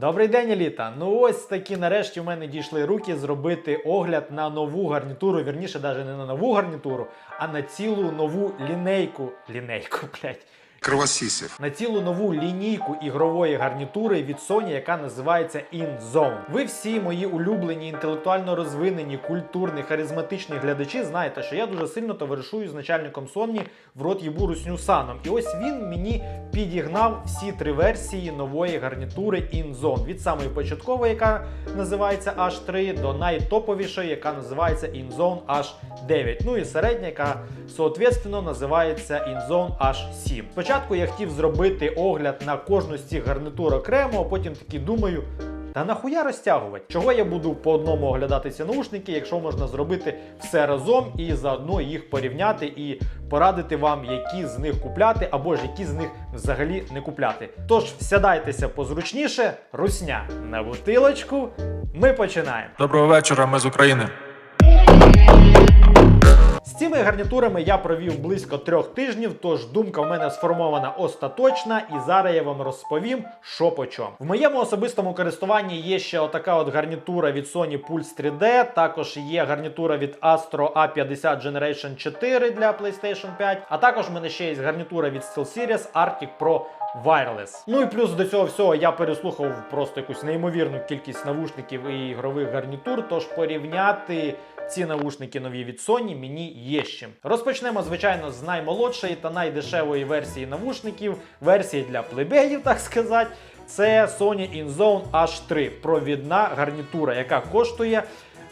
Добрий день, еліта! Ну ось такі нарешті в мене дійшли руки зробити огляд на нову гарнітуру. Вірніше, навіть не на нову гарнітуру, а на цілу нову лінейку. Лінейку, блядь. Кровосісів. На цілу нову лінійку ігрової гарнітури від Sony, яка називається InZone. Ви всі мої улюблені, інтелектуально розвинені, культурні, харизматичні глядачі знаєте, що я дуже сильно товаришую з начальником Sony в рот Єбуру Снюсаном. І ось він мені підігнав всі три версії нової гарнітури InZone. Від самої початкової, яка називається H3, до найтоповішої, яка називається InZone H9. Ну і середня, яка соответственно називається InZone H7. Спочатку я хотів зробити огляд на кожну з цих гарнитур окремо, а потім таки думаю. Та нахуя розтягувати? Чого я буду по одному оглядати ці наушники, якщо можна зробити все разом і заодно їх порівняти і порадити вам, які з них купляти, або ж які з них взагалі не купляти. Тож сядайтеся позручніше, русня на бутилочку. Ми починаємо. Доброго вечора, ми з України. З цими гарнітурами я провів близько трьох тижнів, тож думка в мене сформована остаточна, і зараз я вам розповім, що по чому. В моєму особистому користуванні є ще отака от гарнітура від Sony Pulse 3D. Також є гарнітура від Astro A50 Generation 4 для PlayStation 5. А також в мене ще є гарнітура від SteelSeries Arctic Pro Wireless. Ну і плюс до цього всього я переслухав просто якусь неймовірну кількість навушників і ігрових гарнітур. Тож порівняти ці навушники нові від Sony мені є з чим. Розпочнемо, звичайно, з наймолодшої та найдешевої версії навушників, версії для плебеїв, так сказати. Це Sony InZone H3, провідна гарнітура, яка коштує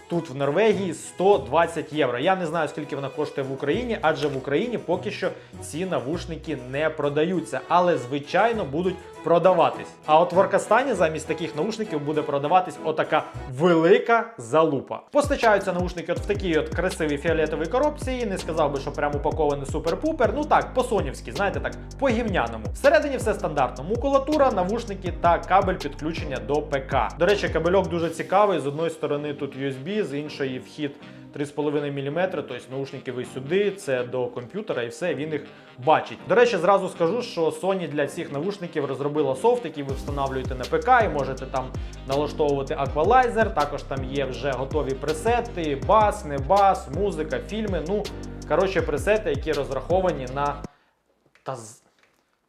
тут в Норвегії 120 євро. Я не знаю, скільки вона коштує в Україні, адже в Україні поки що ці навушники не продаються, але звичайно будуть продаватись. А от в Оркастані замість таких наушників буде продаватись отака велика залупа. Постачаються наушники от в такій от красивій фіолетовій коробці. Не сказав би, що прямо упакований супер-пупер. Ну так, по-сонівськи, знаєте, так, по гівняному. Всередині все стандартно. Макулатура, навушники та кабель підключення до ПК. До речі, кабельок дуже цікавий. З одної сторони тут USB, з іншої вхід 3,5 мм, тобто наушники ви сюди, це до комп'ютера і все, він їх бачить. До речі, зразу скажу, що Sony для цих навушників розробила софт, який ви встановлюєте на ПК і можете там налаштовувати аквалайзер. Також там є вже готові пресети, бас, не бас, музика, фільми. Ну, коротше, пресети, які розраховані на. Та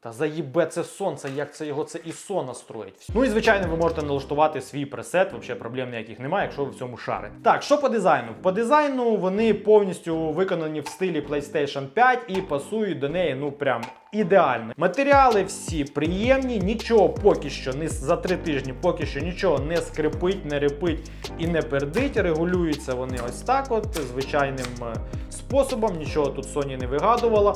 та заїбе це сонце, як це його це ISO настроїть. Ну і звичайно, ви можете налаштувати свій пресет, взагалі проблем ніяких немає, якщо ви в цьому шарите. Так, що по дизайну? По дизайну вони повністю виконані в стилі PlayStation 5 і пасують до неї, ну прям. Ідеально. Матеріали всі приємні, нічого поки що не за три тижні, поки що нічого не скрипить, не репить і не пердить. Регулюються вони ось так, от звичайним е, способом. Нічого тут Sony не вигадувала.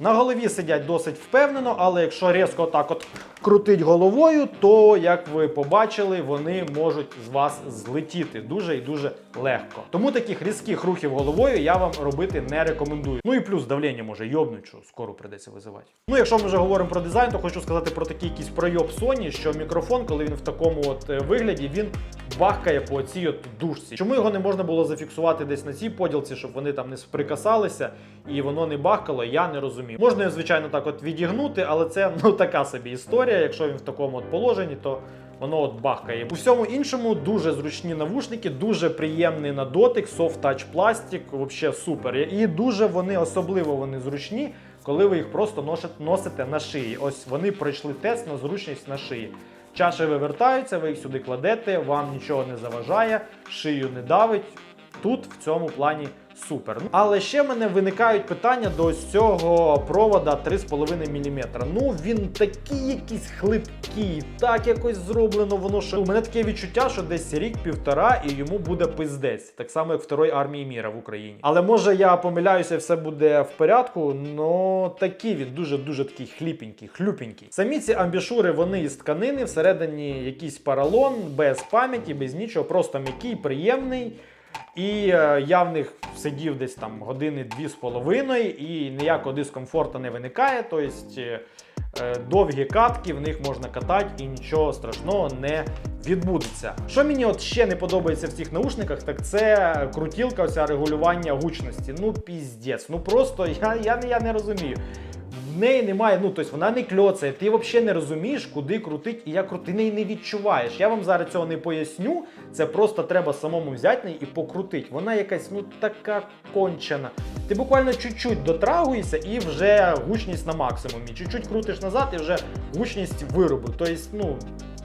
На голові сидять досить впевнено, але якщо різко так от крутить головою, то як ви побачили, вони можуть з вас злетіти дуже і дуже легко. Тому таких різких рухів головою я вам робити не рекомендую. Ну і плюс давлення може йобнуть, що скоро придеться визивати. Ну, якщо ми вже говоримо про дизайн, то хочу сказати про такий якийсь пройоб Sony, що мікрофон, коли він в такому от е, вигляді, він бахкає по цій от дужці. Чому його не можна було зафіксувати десь на цій поділці, щоб вони там не сприкасалися і воно не бахкало, я не розумію. Можна його, звичайно, так от відігнути, але це ну така собі історія. Якщо він в такому от положенні, то воно от бахкає. У всьому іншому дуже зручні навушники, дуже приємний на дотик, soft touch пластик, взагалі супер. І дуже вони особливо вони зручні, коли ви їх просто носите на шиї. Ось вони пройшли тест на зручність на шиї. Чаші вивертаються, ви їх сюди кладете, вам нічого не заважає, шию не давить. Тут в цьому плані супер. Ну, Але ще в мене виникають питання до цього провода 3,5 мм. Ну він такий якийсь хлипкий, так якось зроблено. Воно що у мене таке відчуття, що десь рік-півтора і йому буде пиздець, так само як второї армії міра в Україні. Але може я помиляюся, все буде в порядку. Ну такий він дуже дуже такий хліпенький, хлюпенький. Самі ці амбішури вони із тканини, всередині якийсь поролон, без пам'яті, без нічого, просто м'який, приємний. І е, я в них сидів десь там години дві з половиною, і ніякого дискомфорту не виникає. Тобто е, довгі катки в них можна катати і нічого страшного не відбудеться. Що мені от ще не подобається в цих наушниках, так це крутілка, оця регулювання гучності. Ну, піздець. Ну просто я, я, я не розумію. В неї немає, ну тобто вона не кльоцає, ти взагалі не розумієш, куди крутить і як крути, ти неї не відчуваєш. Я вам зараз цього не поясню. Це просто треба самому взяти і покрутити. Вона якась ну така кончена. Ти буквально чуть-чуть дотрагуєшся і вже гучність на максимумі. Чуть-чуть крутиш назад і вже гучність виробу. Тобто, ну,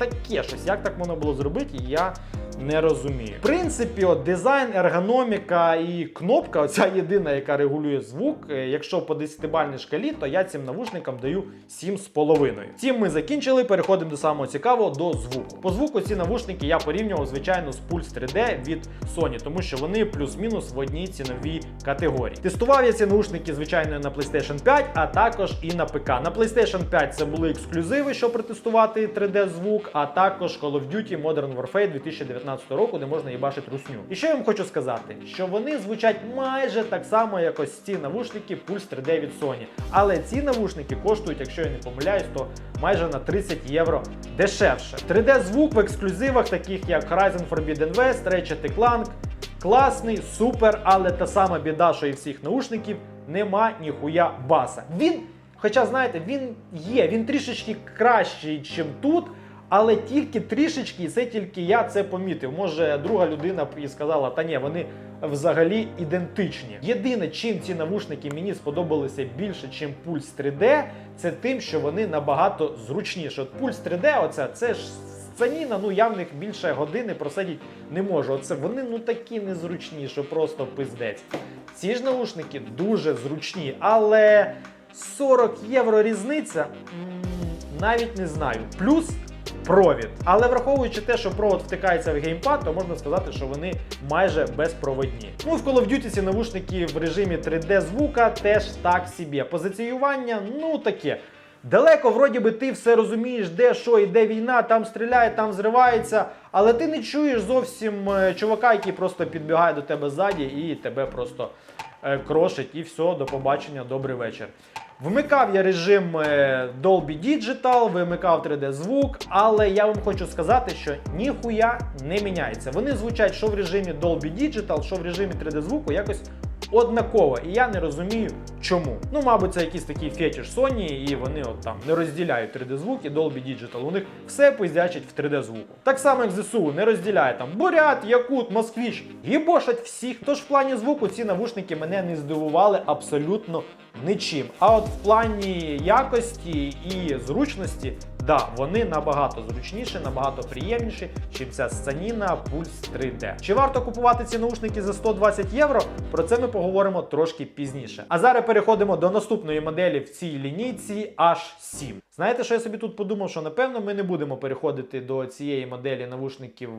таке щось. Як так можна було зробити, я не розумію. В принципі, от дизайн, ергономіка і кнопка, оця єдина, яка регулює звук. е, Якщо по 10-бальній шкалі, то я цим навушникам даю 7,5. Цим ми закінчили. Переходимо до самого цікавого до звуку. По звуку ці навушники я порівнював, звичайно, з Pulse 3D від Sony, тому що вони плюс-мінус в одній ціновій категорії. Тестував я ці наушники, звичайно, на PlayStation 5, а також і на ПК. На PlayStation 5 це були ексклюзиви, щоб протестувати 3D звук, а також Call of Duty Modern Warfare 2019 року, де можна їбашити русню. І що я вам хочу сказати, що вони звучать майже так само, як ось ці навушники Pulse 3D від Sony. Але ці навушники коштують, якщо я не помиляюсь, то майже на 30 євро дешевше. 3D звук в ексклюзивах, таких як Horizon Forbidden West, Ratchet Clank, класний, супер, але та сама біда, що і всіх наушників, нема ніхуя баса. Він, хоча знаєте, він є, він трішечки кращий, ніж тут. Але тільки трішечки, і це тільки я це помітив. Може, друга людина і сказала, та ні, вони взагалі ідентичні. Єдине, чим ці навушники мені сподобалися більше, ніж Pulse 3D, це тим, що вони набагато зручніші. От Pulse 3D, оце це ж сценіна, ну я в них більше години просидіти не можу. Оце вони ну такі незручні, що просто пиздець. Ці ж наушники дуже зручні, але 40 євро різниця навіть не знаю. Плюс провід. Але враховуючи те, що провод втикається в геймпад, то можна сказати, що вони майже безпроводні. Ну і в Call of Duty ці навушники в режимі 3D звука теж так собі. Позиціювання, ну таке. Далеко, вроді би, ти все розумієш, де що, іде війна, там стріляє, там зривається, але ти не чуєш зовсім е, чувака, який просто підбігає до тебе ззаді і тебе просто е, крошить. І все, до побачення, добрий вечір. Вмикав я режим е, Dolby Digital, вимикав 3D звук, але я вам хочу сказати, що ніхуя не міняється. Вони звучать що в режимі Dolby Digital, що в режимі 3D звуку якось однаково. І я не розумію, чому. Ну, мабуть, це якийсь такий фетіш Sony, і вони от там не розділяють 3D звук і Dolby Digital. У них все пиздячить в 3D звуку. Так само, як ЗСУ не розділяє там Бурят, Якут, Москвіч, гібошать всіх. Тож в плані звуку ці навушники мене не здивували абсолютно нічим. А от в плані якості і зручності, да, вони набагато зручніші, набагато приємніші, чим ця Саніна Pulse 3D. Чи варто купувати ці наушники за 120 євро? Про це ми поговоримо трошки пізніше. А зараз переходимо до наступної моделі в цій лінійці H7. Знаєте, що я собі тут подумав, що напевно ми не будемо переходити до цієї моделі навушників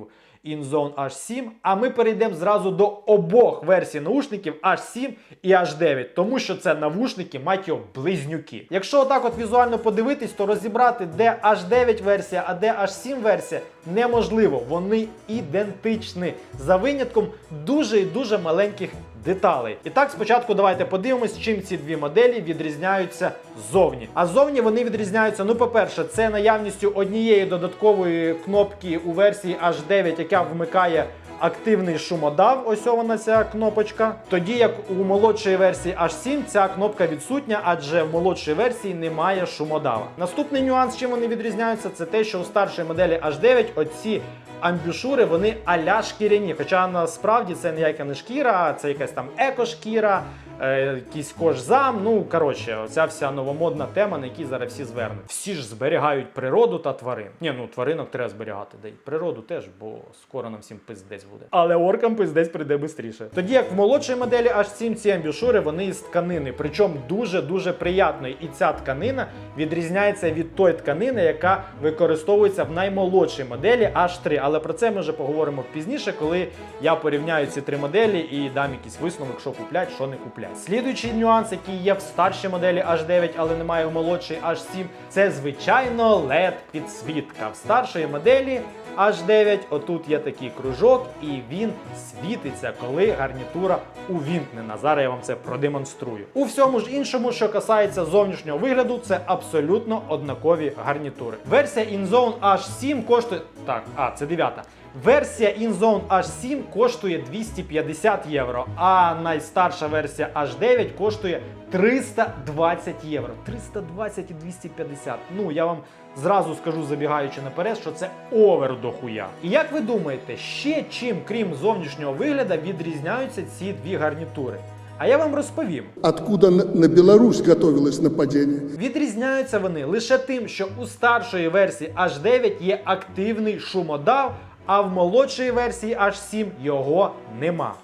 InZone H7, а ми перейдемо зразу до обох версій наушників H7 і H9, тому що це навушники, мать його, близнюки. Якщо отак от візуально подивитись, то розібрати, де H9 версія, а де H7 версія, неможливо. Вони ідентичні за винятком дуже і дуже маленьких деталей. І так, спочатку давайте подивимось, чим ці дві моделі відрізняються ззовні. А ззовні вони відрізняються, ну, по-перше, це наявністю однієї додаткової кнопки у версії H9, яка вмикає. Активний шумодав, ось вона ця кнопочка. Тоді як у молодшої версії H7 ця кнопка відсутня, адже в молодшій версії немає шумодава. Наступний нюанс, чим вони відрізняються, це те, що у старшій моделі H9 оці амбюшури вони аля шкіряні. Хоча насправді це ніяка не шкіра, це якась там екошкіра, якийсь кожзам. Ну коротше, оця вся новомодна тема, на якій зараз всі звернуть. Всі ж зберігають природу та тварин. Ні, ну тваринок треба зберігати, да й природу теж, бо скоро нам всім пиздець буде. Але оркам пиздець прийде швидше. Тоді як в молодшій моделі H7 ці амбюшури вони із тканини, причому дуже дуже приятної. І ця тканина відрізняється від тої тканини, яка використовується в наймолодшій моделі H3. Але про це ми вже поговоримо пізніше, коли я порівняю ці три моделі і дам якийсь висновок, що куплять, що не куплять. Слідуючий нюанс, який є в старшій моделі H9, але немає в молодшій H7, це звичайно LED підсвітка. В старшої моделі H9 отут є такий кружок, і він світиться, коли гарнітура увімкнена. Зараз я вам це продемонструю. У всьому ж іншому, що касається зовнішнього вигляду, це абсолютно однакові гарнітури. Версія InZone H7 коштує. Так, а, це дев'ята. Версія InZone H7 коштує 250 євро, а найстарша версія H9 коштує 320 євро. 320 і 250. Ну, я вам зразу скажу, забігаючи наперед, що це овер до хуя. І як ви думаєте, ще чим, крім зовнішнього вигляду, відрізняються ці дві гарнітури? А я вам розповім. Откуда на Беларусь готовилось нападение? Відрізняються вони лише тим, що у старшої версії H9 є активний шумодав, а в молодшій версії H7 його нема.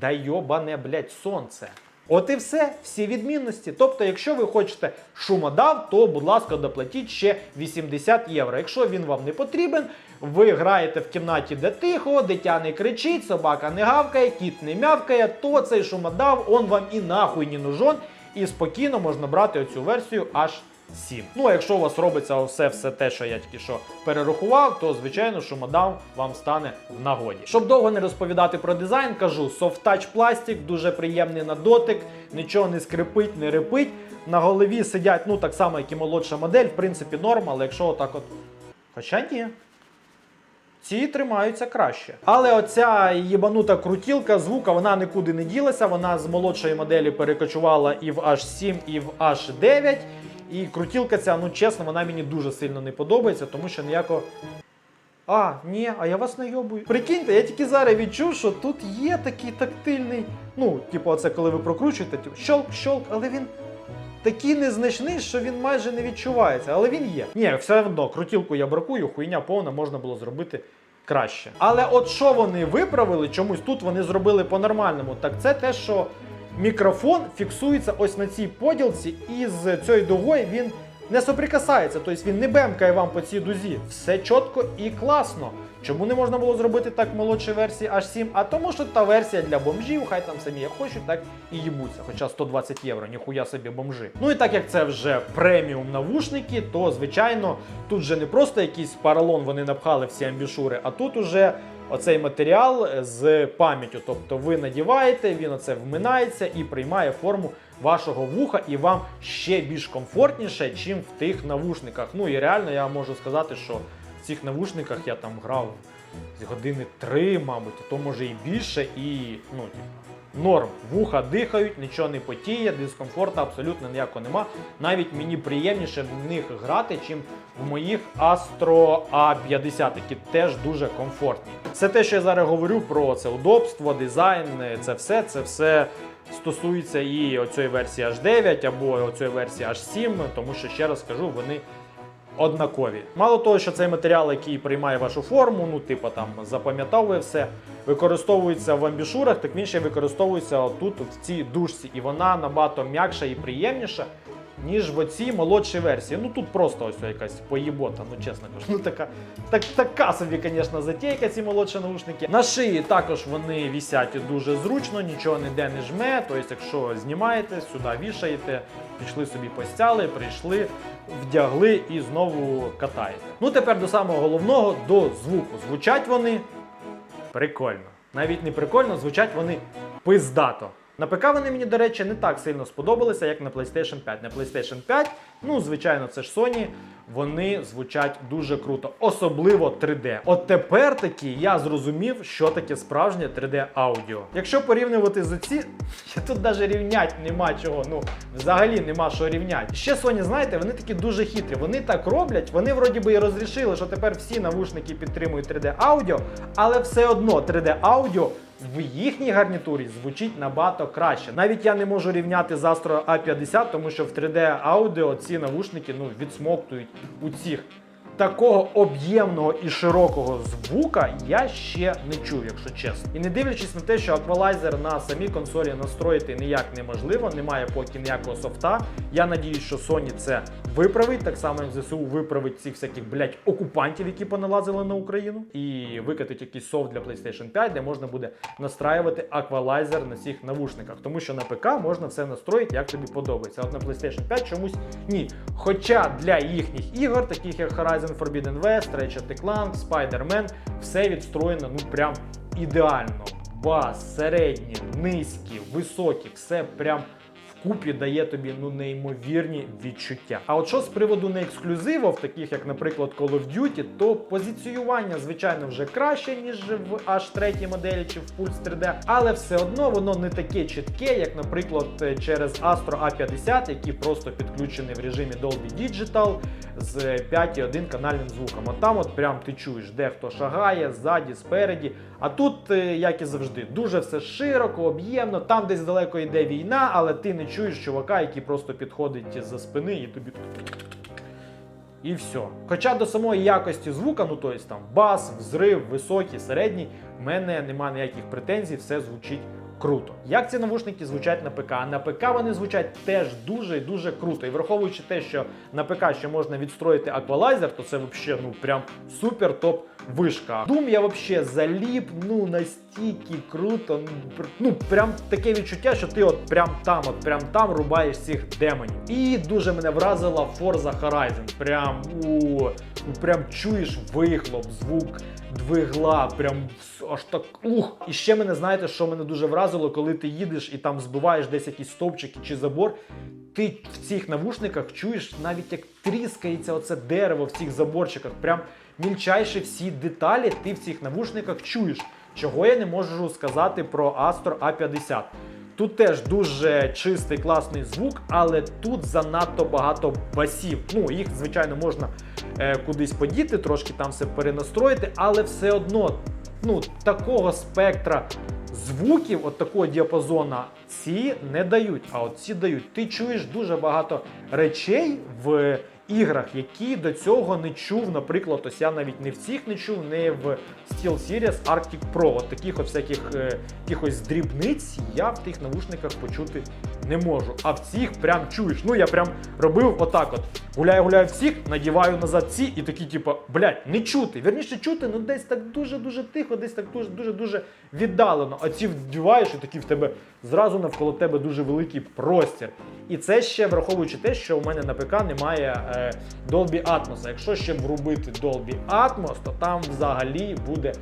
Да йобане, блять, сонце. От і все, всі відмінності. Тобто, якщо ви хочете шумодав, то, будь ласка, доплатіть ще 80 євро. Якщо він вам не потрібен, ви граєте в кімнаті, де тихо, дитя не кричить, собака не гавкає, кіт не мявкає, то цей шумодав, он вам і нахуй не нужен, і спокійно можна брати оцю версію аж 7. Ну а якщо у вас робиться все, все те, що я тільки що перерахував, то звичайно шумодав вам стане в нагоді. Щоб довго не розповідати про дизайн, кажу Touch пластик, дуже приємний на дотик, нічого не скрипить, не репить. На голові сидять, ну так само, як і молодша модель, в принципі, норм, але якщо отак от. Хоча ні. Ці тримаються краще. Але оця їбанута крутілка звука, вона нікуди не ділася. Вона з молодшої моделі перекочувала і в H7, і в H9. І крутілка ця, ну чесно, вона мені дуже сильно не подобається, тому що ніякого. А, ні, а я вас найобую. Прикиньте, я тільки зараз відчув, що тут є такий тактильний. Ну, типу, оце коли ви прокручуєте, типу, щолк-щолк, але він такий незначний, що він майже не відчувається, але він є. Ні, все одно, крутілку я бракую, хуйня повна, можна було зробити краще. Але от що вони виправили, чомусь тут вони зробили по-нормальному, так це те, що мікрофон фіксується ось на цій поділці, і з цією дугою він не соприкасається, тобто він не бемкає вам по цій дузі. Все чітко і класно. Чому не можна було зробити так в молодшій версії H7? А тому, що та версія для бомжів, хай там самі як хочуть, так і їбуться. Хоча 120 євро, ніхуя собі бомжи. Ну і так як це вже преміум навушники, то звичайно тут вже не просто якийсь паралон вони напхали всі амбішури, а тут уже оцей матеріал з пам'яттю. Тобто ви надіваєте, він оце вминається і приймає форму вашого вуха, і вам ще більш комфортніше, чим в тих навушниках. Ну і реально я можу сказати, що в цих навушниках я там грав з години три, мабуть, а то може і більше, і ну, норм. Вуха дихають, нічого не потіє, дискомфорту абсолютно ніякого нема. Навіть мені приємніше в них грати, чим в моїх Astro A50, які теж дуже комфортні. Все те, що я зараз говорю про це удобство, дизайн, це все, це все стосується і оцієї версії H9 або оцієї версії H7, тому що ще раз скажу, вони однакові. Мало того, що цей матеріал, який приймає вашу форму, ну, типу там запам'ятовує все, використовується в амбішурах, так він ще використовується отут, в цій дужці, і вона набагато м'якша і приємніша. Ніж в оцій молодшій версії. Ну тут просто ось якась поїбота, ну чесно кажу. Ну така, так, така собі, звісно, затейка, ці молодші наушники. На шиї також вони вісять дуже зручно, нічого ніде не жме. Тобто, якщо знімаєте, сюди вішаєте, пішли собі постяли, прийшли, вдягли і знову катаєте. Ну тепер до самого головного, до звуку. Звучать вони прикольно. Навіть не прикольно, звучать вони пиздато. На ПК вони мені, до речі, не так сильно сподобалися, як на PlayStation 5. На PlayStation 5, ну, звичайно, це ж Sony, вони звучать дуже круто, особливо 3D. От тепер таки я зрозумів, що таке справжнє 3D аудіо. Якщо порівнювати з оці, тут навіть рівнять нема чого. Ну, взагалі нема що рівняти. Ще Sony, знаєте, вони такі дуже хитрі. Вони так роблять, вони вроді би і розрішили, що тепер всі навушники підтримують 3D аудіо, але все одно 3D аудіо в їхній гарнітурі звучить набагато краще. Навіть я не можу рівняти з Astro A50, тому що в 3D аудіо ці навушники ну, відсмоктують у цих. Такого об'ємного і широкого звука я ще не чув, якщо чесно. І не дивлячись на те, що аквалайзер на самій консолі настроїти ніяк неможливо, немає поки ніякого софта. Я надіюсь, що Sony це виправить, так само ЗСУ виправить цих всяких блять окупантів, які поналазили на Україну, і викатить якийсь софт для PlayStation 5, де можна буде настраювати аквалайзер на цих навушниках. Тому що на ПК можна все настроїти, як тобі подобається. От на PlayStation 5 чомусь ні. Хоча для їхніх ігор, таких як Horizon Forbidden West, Ratchet Clank, Spider-Man, все відстроєно ну прям ідеально. Бас, середні, низькі, високі, все прям вкупі дає тобі ну неймовірні відчуття. А от що з приводу не ексклюзивів, таких як, наприклад, Call of Duty, то позиціювання, звичайно, вже краще, ніж в H3 моделі чи в Pulse 3D, але все одно воно не таке чітке, як, наприклад, е, через Astro A50, який просто підключений в режимі Dolby Digital з 5.1 канальним звуком. От там от прям ти чуєш, де хто шагає, ззаді, спереді. А тут, е, як і завжди, дуже все широко, об'ємно. Там десь далеко йде війна, але ти не чуєш чувака, який просто підходить за спини і тобі. І все. Хоча до самої якості звука, ну тобто там бас, взрив, високий, середній, в мене немає ніяких претензій, все звучить круто. Як ці навушники звучать на ПК? На ПК вони звучать теж дуже і дуже круто. І враховуючи те, що на ПК ще можна відстроїти аквалайзер, то це взагалі ну прям супер топ вишка. Doom я взагалі заліп, ну настільки круто. ну, Ну прям таке відчуття, що ти от прям там, от прям там рубаєш цих демонів. І дуже мене вразила Forza Horizon. Прям у ну, прям чуєш вихлоп, звук двигла, прям аж так ух. І ще мене знаєте, що мене дуже вразило, коли ти їдеш і там збиваєш десь якісь стовпчики чи забор. Ти в цих навушниках чуєш навіть як тріскається оце дерево в цих заборчиках. Прям мільчайші всі деталі ти в цих навушниках чуєш. Чого я не можу сказати про Astor A50. Тут теж дуже чистий класний звук, але тут занадто багато басів. Ну, їх, звичайно, можна е, кудись подіти, трошки там все перенастроїти, але все одно ну, такого спектра звуків, от такого діапазона, ці не дають. А от ці дають. Ти чуєш дуже багато речей в іграх, які до цього не чув. Наприклад, ось я навіть не в цих не чув, не в SteelSeries Arctic Pro. От таких от всяких е, якихось дрібниць я в тих навушниках почути не можу. А в цих прям чуєш. Ну я прям робив отак: от гуляю, гуляю в цих, надіваю назад ці, і такі, типу, блядь, не чути. Вірніше чути, ну десь так дуже-дуже тихо, десь так дуже дуже дуже віддалено. А ці вдіваєш, і такі в тебе зразу навколо тебе дуже великий простір. І це ще враховуючи те, що у мене на ПК немає е, Dolby Atmos. Якщо ще врубити Dolby Atmos, то там взагалі буде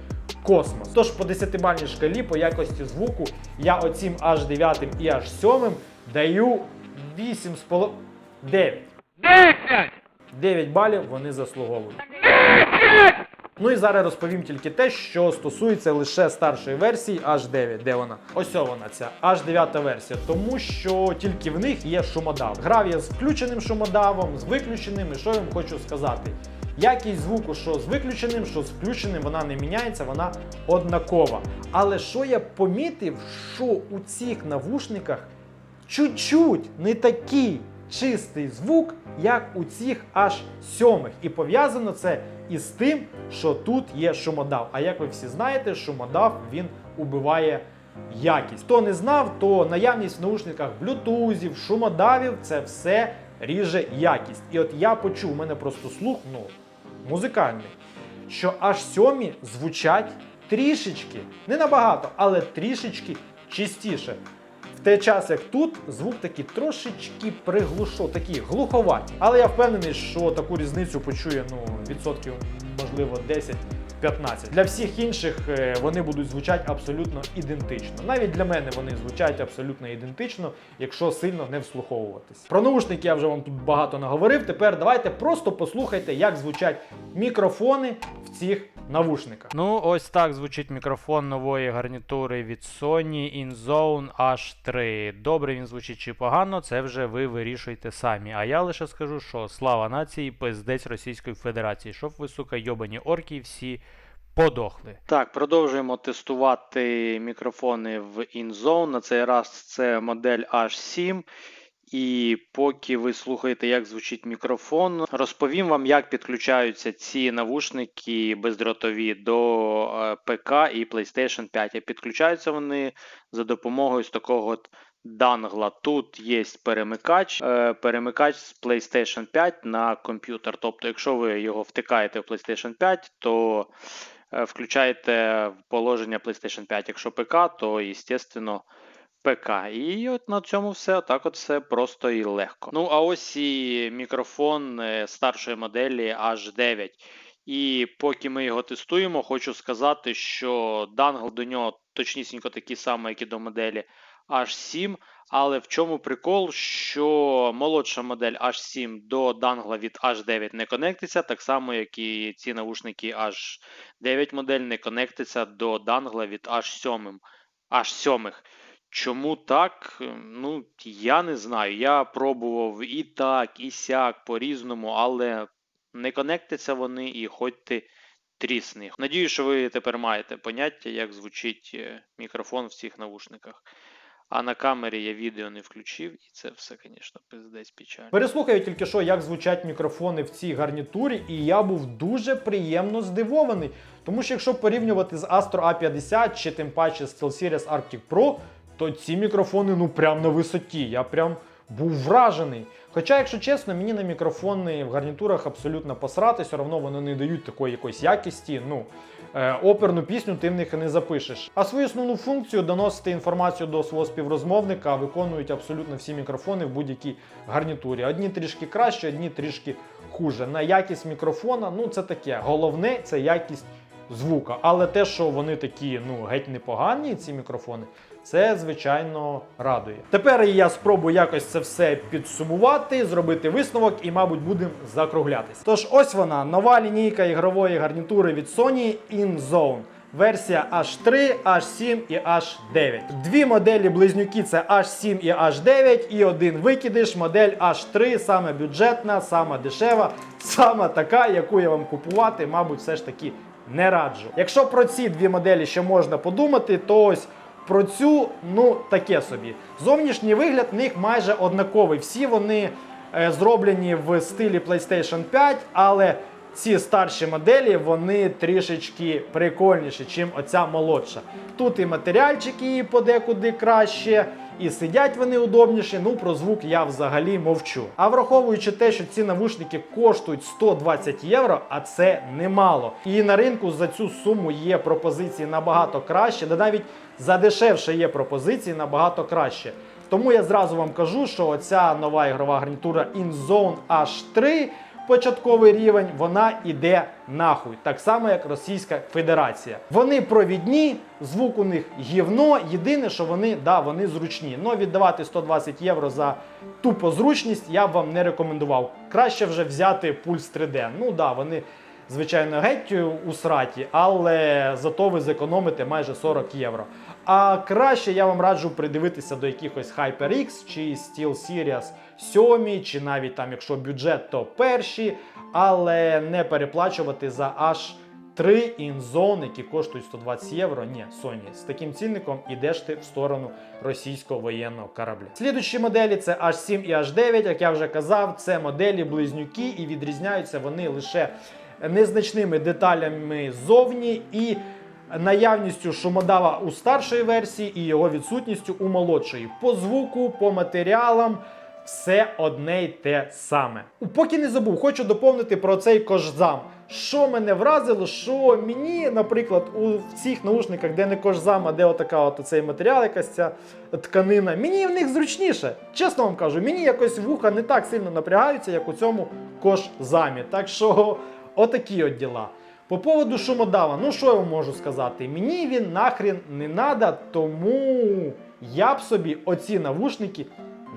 космос. Тож по 10-бальній шкалі по якості звуку я оцім H9 і H7 даю 8,5... 9. 10! 9 балів вони заслуговують. Ну і зараз розповім тільки те, що стосується лише старшої версії H9. Де вона? Ось вона, ця H9 версія. Тому що тільки в них є шумодав. Грав я з включеним шумодавом, з виключеним, і що я вам хочу сказати. Якість звуку, що з виключеним, що з включеним, вона не міняється, вона однакова. Але що я помітив, що у цих навушниках чуть-чуть не такий чистий звук, як у цих аж сьомих. І пов'язано це із тим, що тут є шумодав. А як ви всі знаєте, шумодав він убиває якість. Хто не знав, то наявність в наушниках блютузів, шумодавів це все ріже якість. І от я почув, у мене просто слух, ну, музикальний, що аж сьомі звучать трішечки, не набагато, але трішечки чистіше. Той час, як тут, звук такий трошечки приглушо, такий глуховатий. Але я впевнений, що таку різницю почує ну, відсотків, можливо, 10. 15. Для всіх інших е, вони будуть звучати абсолютно ідентично. Навіть для мене вони звучать абсолютно ідентично, якщо сильно не вслуховуватись. Про наушники я вже вам тут багато наговорив. Тепер давайте просто послухайте, як звучать мікрофони в цих навушниках. Ну, ось так звучить мікрофон нової гарнітури від Sony InZone H3. Добре він звучить чи погано, це вже ви вирішуєте самі. А я лише скажу, що слава нації, пиздець Російської Федерації, щоб ви, сука, йобані орки всі подохли. Так, продовжуємо тестувати мікрофони в InZone. На цей раз це модель H7. І поки ви слухаєте, як звучить мікрофон, розповім вам, як підключаються ці навушники бездротові до е, ПК і PlayStation 5. А підключаються вони за допомогою з такого от дангла. Тут є перемикач, е, перемикач з PlayStation 5 на комп'ютер. Тобто, якщо ви його втикаєте в PlayStation 5, то е, включаєте в положення PlayStation 5. Якщо ПК, то, звісно, ПК. І от на цьому все. Так от все просто і легко. Ну, а ось і мікрофон е, старшої моделі H9. І поки ми його тестуємо, хочу сказати, що дангл до нього точнісінько такий самий, як і до моделі H7. Але в чому прикол, що молодша модель H7 до дангла від H9 не конектиться, так само, як і ці навушники H9 модель не конектиться до дангла від H7. H7. Чому так? Ну, я не знаю. Я пробував і так, і сяк, по-різному, але не конектяться вони і хоч ти трісни. Надію, що ви тепер маєте поняття, як звучить е, мікрофон в цих навушниках. А на камері я відео не включив, і це все, звісно, пиздець печально. Переслухаю тільки що, як звучать мікрофони в цій гарнітурі, і я був дуже приємно здивований. Тому що якщо порівнювати з Astro A50 чи тим паче з SteelSeries Arctic Pro, то ці мікрофони ну прям на висоті. Я прям був вражений. Хоча, якщо чесно, мені на мікрофони в гарнітурах абсолютно посрати, все одно вони не дають такої якоїсь якісті. Ну, е, оперну пісню ти в них і не запишеш. А свою основну функцію доносити інформацію до свого співрозмовника виконують абсолютно всі мікрофони в будь-якій гарнітурі. Одні трішки краще, одні трішки хуже. На якість мікрофона, ну це таке. Головне це якість звука. Але те, що вони такі, ну геть непогані, ці мікрофони, це звичайно радує. Тепер я спробую якось це все підсумувати, зробити висновок і, мабуть, будемо закруглятися. Тож, ось вона, нова лінійка ігрової гарнітури від Sony InZone. Версія H3, H7 і H9. Дві моделі близнюки це H7 і H9, і один викидиш, модель H3, саме бюджетна, сама дешева, сама така, яку я вам купувати, мабуть, все ж таки не раджу. Якщо про ці дві моделі ще можна подумати, то ось про цю, ну таке собі. Зовнішній вигляд в них майже однаковий. Всі вони е, зроблені в стилі PlayStation 5, але ці старші моделі вони трішечки прикольніші, чим оця молодша. Тут і матеріальчики подекуди краще, і сидять вони удобніше. Ну про звук я взагалі мовчу. А враховуючи те, що ці навушники коштують 120 євро, а це немало. І на ринку за цю суму є пропозиції набагато краще, де навіть за дешевше є пропозиції набагато краще. Тому я зразу вам кажу, що оця нова ігрова гарнітура InZone H3 початковий рівень, вона іде нахуй, так само як Російська Федерація. Вони провідні, звук у них гівно. Єдине, що вони да, вони зручні. Но віддавати 120 євро за тупо зручність я б вам не рекомендував. Краще вже взяти пульс 3D. Ну да, вони. Звичайно, геть у сраті, але зато ви зекономите майже 40 євро. А краще я вам раджу придивитися до якихось HyperX чи SteelSeries 7, чи навіть там, якщо бюджет, то перші, але не переплачувати за аж 3 інзон, які коштують 120 євро. Ні, Sony, з таким цінником ідеш ти в сторону російського воєнного корабля. Слідуючі моделі це H7 і H9, як я вже казав, це моделі близнюки і відрізняються вони лише незначними деталями ззовні і наявністю шумодава у старшої версії і його відсутністю у молодшої. По звуку, по матеріалам. Все одне й те саме. Поки не забув, хочу доповнити про цей кожзам. Що мене вразило, що мені, наприклад, у цих наушниках, де не кожзам, а де отака от цей матеріал, якась ця тканина, мені в них зручніше. Чесно вам кажу, мені якось вуха не так сильно напрягаються, як у цьому кожзамі. Так що, отакі от діла. По поводу шумодава, ну що я вам можу сказати? Мені він нахрен не надо, тому я б собі оці навушники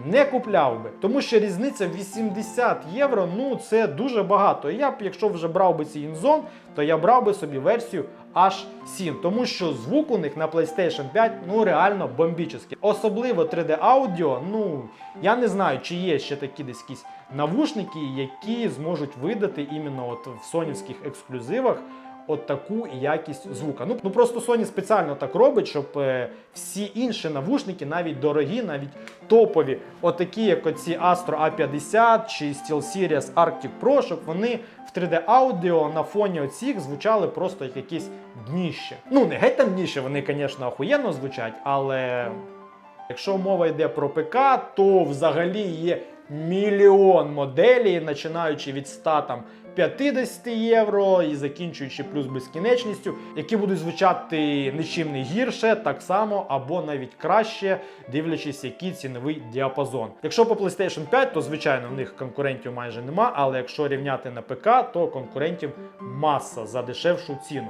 не купляв би. Тому що різниця 80 євро, ну це дуже багато. Я б, якщо вже брав би цей інзон, то я брав би собі версію H7, тому що звук у них на PlayStation 5 ну реально бомбічний. Особливо 3D аудіо, ну я не знаю, чи є ще такі десь якісь навушники, які зможуть видати іменно от в сонівських ексклюзивах от таку якість звука. Ну, ну просто Sony спеціально так робить, щоб е, всі інші навушники, навіть дорогі, навіть топові, отакі, як оці Astro A50 чи SteelSeries Arctic Pro, щоб вони в 3D аудіо на фоні оцих звучали просто як якісь дніще. Ну, не геть там дніще, вони, звісно, охуєнно звучать, але. Якщо мова йде про ПК, то взагалі є мільйон моделей, починаючи від 100 там 50 євро і закінчуючи плюс безкінечністю, які будуть звучати нічим не гірше, так само або навіть краще, дивлячись, який ціновий діапазон. Якщо по PlayStation 5, то звичайно в них конкурентів майже нема, але якщо рівняти на ПК, то конкурентів маса за дешевшу ціну.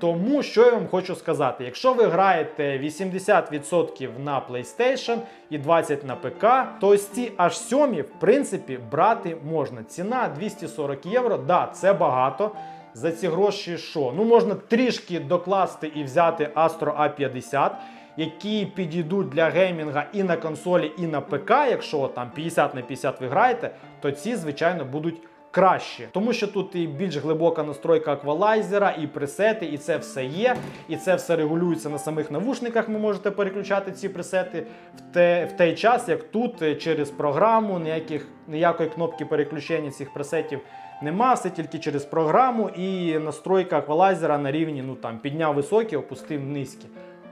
Тому що я вам хочу сказати: якщо ви граєте 80% на PlayStation і 20% на ПК, то ось ці аж 7 в принципі брати можна. Ціна 240 євро. Да, це багато. За ці гроші що? Ну можна трішки докласти і взяти Astro A50, які підійдуть для геймінга і на консолі, і на ПК. Якщо там 50 на 50 ви граєте, то ці, звичайно, будуть краще. Тому що тут і більш глибока настройка аквалайзера, і пресети, і це все є. І це все регулюється на самих навушниках. Ви можете переключати ці пресети в, те, в той час, як тут е, через програму, ніяких, ніякої кнопки переключення цих пресетів нема, все тільки через програму і настройка аквалайзера на рівні, ну там підняв високі, опустив низькі.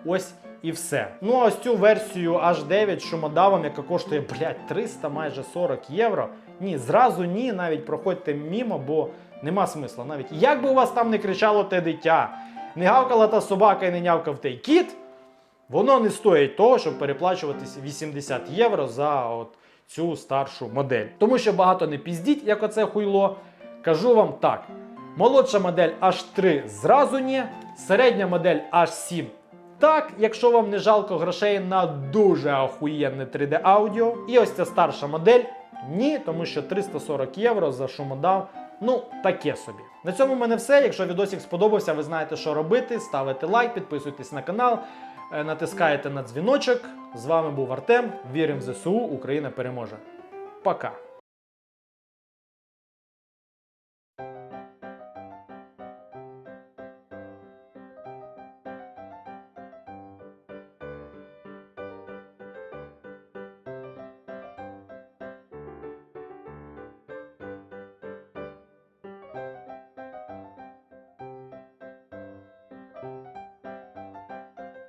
Ось і все. Ну а ось цю версію H9 шумодавом, яка коштує, блядь, 300 майже 40 євро. Ні, зразу ні, навіть проходьте мімо, бо нема смисла. Навіть як би у вас там не кричало те дитя, не гавкала та собака і не нявкав той кіт, воно не стоїть того, щоб переплачуватися 80 євро за от цю старшу модель. Тому що багато не піздіть, як оце хуйло. Кажу вам так: молодша модель H3 зразу ні, середня модель H7 так, якщо вам не жалко грошей на дуже охуєнне 3D аудіо. І ось ця старша модель ні, тому що 340 євро за шумодав. Ну, таке собі. На цьому в мене все. Якщо відосик сподобався, ви знаєте, що робити. Ставите лайк, підписуйтесь на канал, е, натискаєте на дзвіночок. З вами був Артем. Віримо в ЗСУ, Україна переможе. Пока.